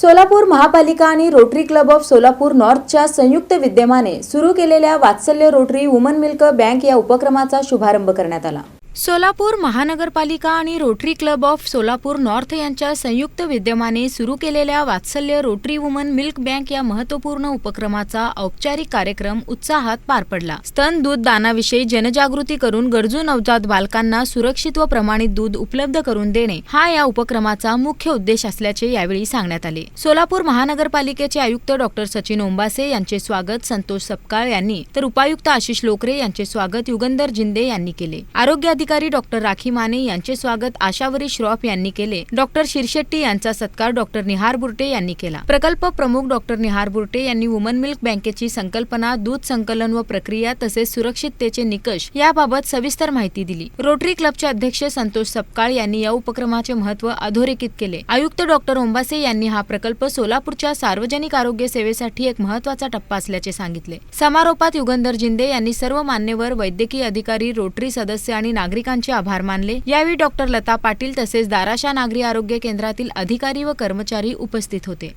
सोलापूर महापालिका आणि rotary club of Solapur नॉर्थच्या संयुक्त विद्यमाने सुरू केलेल्या Vatsalya Rotary woman milk bank या उपक्रमाचा शुभारंभ करण्यात आला. सोलापूर महानगरपालिका आणि Rotary club of Solapur north यांच्या संयुक्त विद्यमाने सुरू केलेल्या Vatsalya Rotary woman milk bank या महत्त्वपूर्ण उपक्रमाचा औपचारिक कार्यक्रम उत्साहात पार पडला. स्तन दूध दानाविषयी जनजागृती करून गरजू नवजात बालकांना सुरक्षित व प्रमाणित दूध उपलब्ध करून देणे हा या उपक्रमाचा मुख्य उद्देश असल्याचे यावेळी सांगण्यात आले. सोलापूर महानगरपालिकेचे आयुक्त डॉक्टर सचिन ओंबासे यांचे स्वागत संतोष सपकाळ यांनी तर उपायुक्त आशिष लोकरे यांचे स्वागत युगंधर जिंदे यांनी केले. आरोग्य जिल्हाधिकारी डॉक्टर राखी माने यांचे स्वागत आशावरी श्रॉफ यांनी केले. डॉक्टर शिरशेट्टी यांचा सत्कार डॉक्टर निहार बुर्टे यांनी केला. प्रकल्प प्रमुख डॉक्टर निहार बुर्टे यांनी वुमन मिल्क बँकेची संकल्पना दूध संकलन व प्रक्रिया तसेच सुरक्षिततेचे निकष याबाबत सविस्तर माहिती दिली. रोटरी क्लबचे अध्यक्ष संतोष सपकाळ यांनी या उपक्रमाचे महत्त्व अधोरेखित केले. आयुक्त डॉक्टर ओंबासे यांनी हा प्रकल्प सोलापूरच्या सार्वजनिक आरोग्य सेवेसाठी एक महत्त्वाचा टप्पा असल्याचे सांगितले. समारोपात युगंधर जिंदे यांनी सर्व मान्यवर वैद्यकीय अधिकारी रोटरी सदस्य आणि नागरिक नागरिकांचे आभार मानले. यावेळी डॉक्टर लता पाटील तसेच दाराशा नागरी आरोग्य केंद्रातील अधिकारी व कर्मचारी उपस्थित होते.